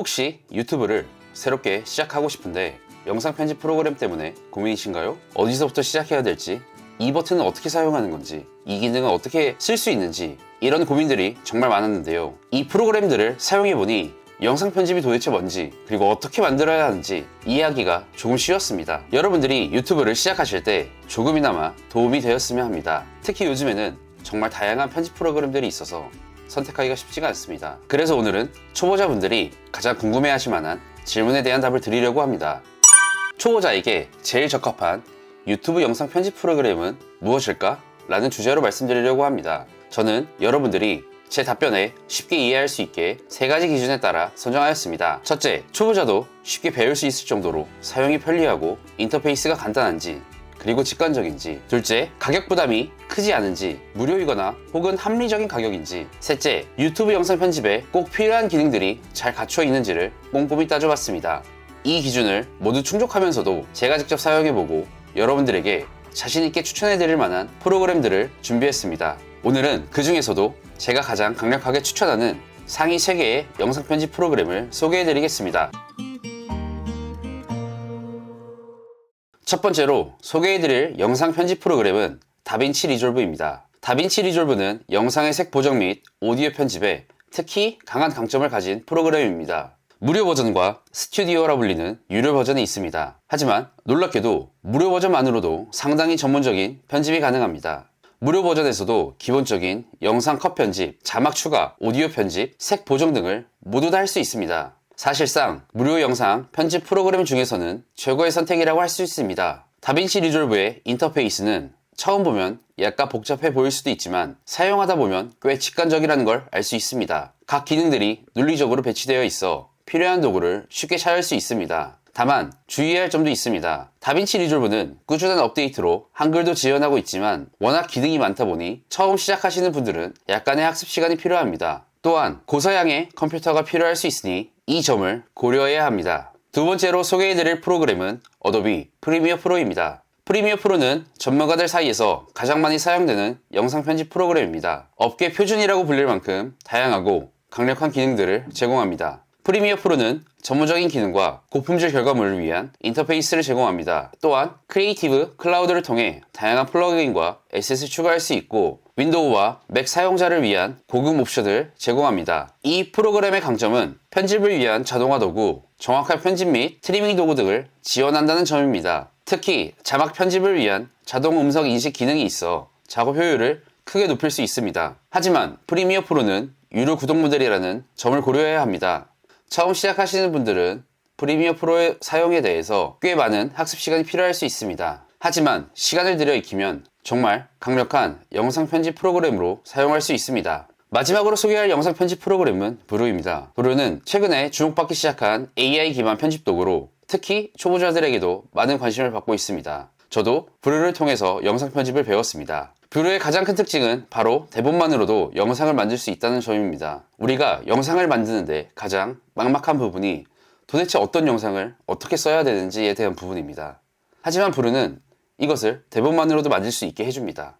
혹시 유튜브를 새롭게 시작하고 싶은데 영상 편집 프로그램 때문에 고민이신가요? 어디서부터 시작해야 될지, 이 버튼은 어떻게 사용하는 건지, 이 기능은 어떻게 쓸 수 있는지, 이런 고민들이 정말 많았는데요. 이 프로그램들을 사용해보니 영상 편집이 도대체 뭔지, 그리고 어떻게 만들어야 하는지 이해하기가 조금 쉬웠습니다. 여러분들이 유튜브를 시작하실 때 조금이나마 도움이 되었으면 합니다. 특히 요즘에는 정말 다양한 편집 프로그램들이 있어서 선택하기가 쉽지가 않습니다. 그래서 오늘은 초보자분들이 가장 궁금해하실 만한 질문에 대한 답을 드리려고 합니다. 초보자에게 제일 적합한 유튜브 영상 편집 프로그램은 무엇일까? 라는 주제로 말씀드리려고 합니다. 저는 여러분들이 제 답변에 쉽게 이해할 수 있게 세 가지 기준에 따라 선정하였습니다. 첫째, 초보자도 쉽게 배울 수 있을 정도로 사용이 편리하고 인터페이스가 간단한지 그리고 직관적인지 둘째, 가격 부담이 크지 않은지 무료이거나 혹은 합리적인 가격인지 셋째, 유튜브 영상 편집에 꼭 필요한 기능들이 잘 갖춰 있는지를 꼼꼼히 따져봤습니다. 이 기준을 모두 충족하면서도 제가 직접 사용해보고 여러분들에게 자신있게 추천해드릴 만한 프로그램들을 준비했습니다. 오늘은 그 중에서도 제가 가장 강력하게 추천하는 상위 3개의 영상 편집 프로그램을 소개해드리겠습니다. 첫 번째로 소개해드릴 영상 편집 프로그램은 다빈치 리졸브입니다. 다빈치 리졸브는 영상의 색 보정 및 오디오 편집에 특히 강한 강점을 가진 프로그램입니다. 무료 버전과 스튜디오라 불리는 유료 버전이 있습니다. 하지만 놀랍게도 무료 버전만으로도 상당히 전문적인 편집이 가능합니다. 무료 버전에서도 기본적인 영상 컷 편집, 자막 추가, 오디오 편집, 색 보정 등을 모두 다 할 수 있습니다. 사실상 무료 영상 편집 프로그램 중에서는 최고의 선택이라고 할 수 있습니다. 다빈치 리졸브의 인터페이스는 처음 보면 약간 복잡해 보일 수도 있지만 사용하다 보면 꽤 직관적이라는 걸 알 수 있습니다. 각 기능들이 논리적으로 배치되어 있어 필요한 도구를 쉽게 찾을 수 있습니다. 다만 주의해야 할 점도 있습니다. 다빈치 리졸브는 꾸준한 업데이트로 한글도 지원하고 있지만 워낙 기능이 많다 보니 처음 시작하시는 분들은 약간의 학습 시간이 필요합니다. 또한 고사양의 컴퓨터가 필요할 수 있으니 이 점을 고려해야 합니다. 두 번째로 소개해드릴 프로그램은 어도비 프리미어 프로입니다. 프리미어 프로는 전문가들 사이에서 가장 많이 사용되는 영상 편집 프로그램입니다. 업계 표준이라고 불릴 만큼 다양하고 강력한 기능들을 제공합니다. 프리미어 프로는 전문적인 기능과 고품질 결과물을 위한 인터페이스를 제공합니다. 또한 크리에이티브 클라우드를 통해 다양한 플러그인과 에셋을 추가할 수 있고 윈도우와 맥 사용자를 위한 고급 옵션을 제공합니다. 이 프로그램의 강점은 편집을 위한 자동화 도구, 정확한 편집 및 트리밍 도구 등을 지원한다는 점입니다. 특히 자막 편집을 위한 자동 음성 인식 기능이 있어 작업 효율을 크게 높일 수 있습니다. 하지만 프리미어 프로는 유료 구독 모델이라는 점을 고려해야 합니다. 처음 시작하시는 분들은 프리미어 프로의 사용에 대해서 꽤 많은 학습 시간이 필요할 수 있습니다. 하지만 시간을 들여 익히면 정말 강력한 영상 편집 프로그램으로 사용할 수 있습니다. 마지막으로 소개할 영상 편집 프로그램은 브루입니다. 브루는 최근에 주목받기 시작한 AI 기반 편집 도구로 특히 초보자들에게도 많은 관심을 받고 있습니다. 저도 브루를 통해서 영상 편집을 배웠습니다. 뷰르의 가장 큰 특징은 바로 대본만으로도 영상을 만들 수 있다는 점입니다. 우리가 영상을 만드는데 가장 막막한 부분이 도대체 어떤 영상을 어떻게 써야 되는지에 대한 부분입니다. 하지만 뷰르는 이것을 대본만으로도 만들 수 있게 해줍니다.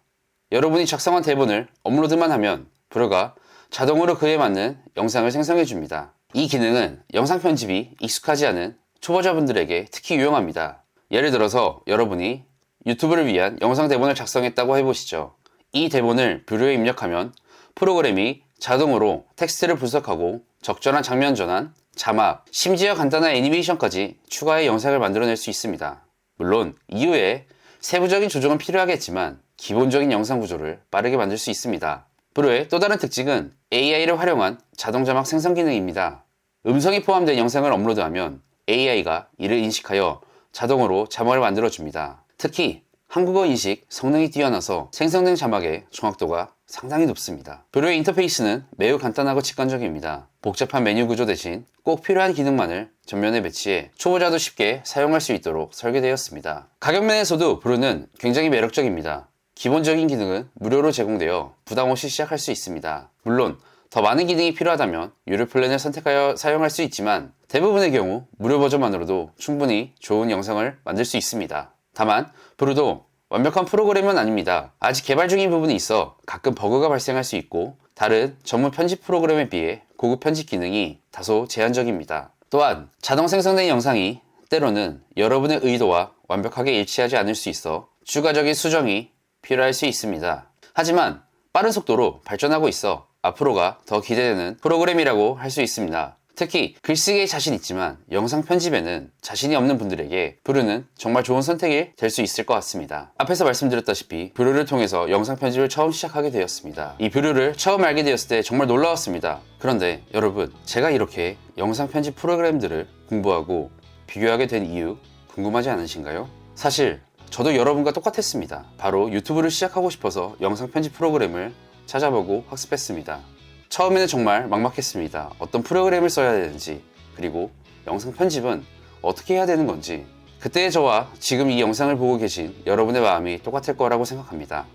여러분이 작성한 대본을 업로드만 하면 뷰르가 자동으로 그에 맞는 영상을 생성해 줍니다. 이 기능은 영상 편집이 익숙하지 않은 초보자분들에게 특히 유용합니다. 예를 들어서 여러분이 유튜브를 위한 영상 대본을 작성했다고 해보시죠. 이 대본을 뷰류에 입력하면 프로그램이 자동으로 텍스트를 분석하고 적절한 장면 전환, 자막, 심지어 간단한 애니메이션까지 추가의 영상을 만들어낼 수 있습니다. 물론 이후에 세부적인 조정은 필요하겠지만 기본적인 영상 구조를 빠르게 만들 수 있습니다. 브루의 또 다른 특징은 AI를 활용한 자동 자막 생성 기능입니다. 음성이 포함된 영상을 업로드하면 AI가 이를 인식하여 자동으로 자막을 만들어줍니다. 특히 한국어 인식 성능이 뛰어나서 생성된 자막의 정확도가 상당히 높습니다. 뷰로의 인터페이스는 매우 간단하고 직관적입니다. 복잡한 메뉴 구조 대신 꼭 필요한 기능만을 전면에 배치해 초보자도 쉽게 사용할 수 있도록 설계되었습니다. 가격 면에서도 뷰로는 굉장히 매력적입니다. 기본적인 기능은 무료로 제공되어 부담 없이 시작할 수 있습니다. 물론 더 많은 기능이 필요하다면 유료 플랜을 선택하여 사용할 수 있지만 대부분의 경우 무료 버전만으로도 충분히 좋은 영상을 만들 수 있습니다. 다만 브루도 완벽한 프로그램은 아닙니다. 아직 개발 중인 부분이 있어 가끔 버그가 발생할 수 있고 다른 전문 편집 프로그램에 비해 고급 편집 기능이 다소 제한적입니다. 또한 자동 생성된 영상이 때로는 여러분의 의도와 완벽하게 일치하지 않을 수 있어 추가적인 수정이 필요할 수 있습니다. 하지만 빠른 속도로 발전하고 있어 앞으로가 더 기대되는 프로그램이라고 할 수 있습니다. 특히 글쓰기에 자신 있지만 영상 편집에는 자신이 없는 분들에게 브루는 정말 좋은 선택이 될 수 있을 것 같습니다. 앞에서 말씀드렸다시피 브루를 통해서 영상 편집을 처음 시작하게 되었습니다. 이 브루를 처음 알게 되었을 때 정말 놀라웠습니다. 그런데 여러분, 제가 이렇게 영상 편집 프로그램들을 공부하고 비교하게 된 이유 궁금하지 않으신가요? 사실 저도 여러분과 똑같았습니다. 바로 유튜브를 시작하고 싶어서 영상 편집 프로그램을 찾아보고 학습했습니다. 처음에는 정말 막막했습니다. 어떤 프로그램을 써야 되는지, 그리고 영상 편집은 어떻게 해야 되는 건지. 그때의 저와 지금 이 영상을 보고 계신 여러분의 마음이 똑같을 거라고 생각합니다.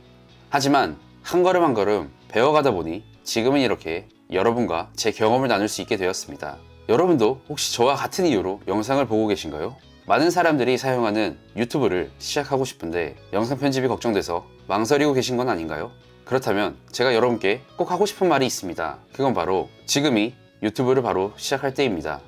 하지만 한 걸음 한 걸음 배워가다 보니 지금은 이렇게 여러분과 제 경험을 나눌 수 있게 되었습니다. 여러분도 혹시 저와 같은 이유로 영상을 보고 계신가요? 많은 사람들이 사용하는 유튜브를 시작하고 싶은데 영상 편집이 걱정돼서 망설이고 계신 건 아닌가요? 그렇다면 제가 여러분께 꼭 하고 싶은 말이 있습니다. 그건 바로 지금이 유튜브를 바로 시작할 때입니다.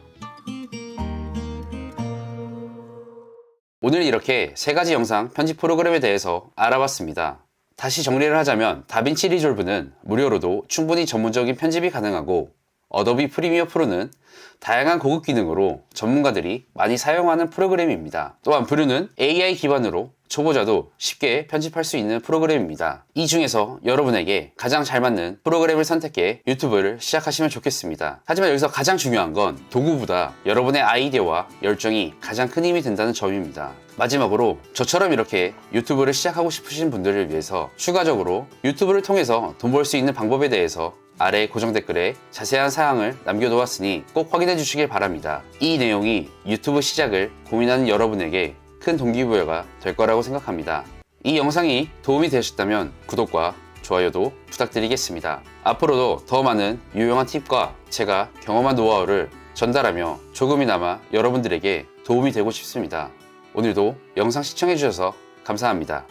오늘 이렇게 세 가지 영상 편집 프로그램에 대해서 알아봤습니다. 다시 정리를 하자면 다빈치 리졸브는 무료로도 충분히 전문적인 편집이 가능하고 어도비 프리미어 프로는 다양한 고급 기능으로 전문가들이 많이 사용하는 프로그램입니다. 또한 브루는 AI 기반으로 초보자도 쉽게 편집할 수 있는 프로그램입니다. 이 중에서 여러분에게 가장 잘 맞는 프로그램을 선택해 유튜브를 시작하시면 좋겠습니다. 하지만 여기서 가장 중요한 건 도구보다 여러분의 아이디어와 열정이 가장 큰 힘이 된다는 점입니다. 마지막으로 저처럼 이렇게 유튜브를 시작하고 싶으신 분들을 위해서 추가적으로 유튜브를 통해서 돈 벌 수 있는 방법에 대해서 아래 고정 댓글에 자세한 사항을 남겨놓았으니 꼭 확인해 주시길 바랍니다. 이 내용이 유튜브 시작을 고민하는 여러분에게 큰 동기부여가 될 거라고 생각합니다. 이 영상이 도움이 되셨다면 구독과 좋아요도 부탁드리겠습니다. 앞으로도 더 많은 유용한 팁과 제가 경험한 노하우를 전달하며 조금이나마 여러분들에게 도움이 되고 싶습니다. 오늘도 영상 시청해주셔서 감사합니다.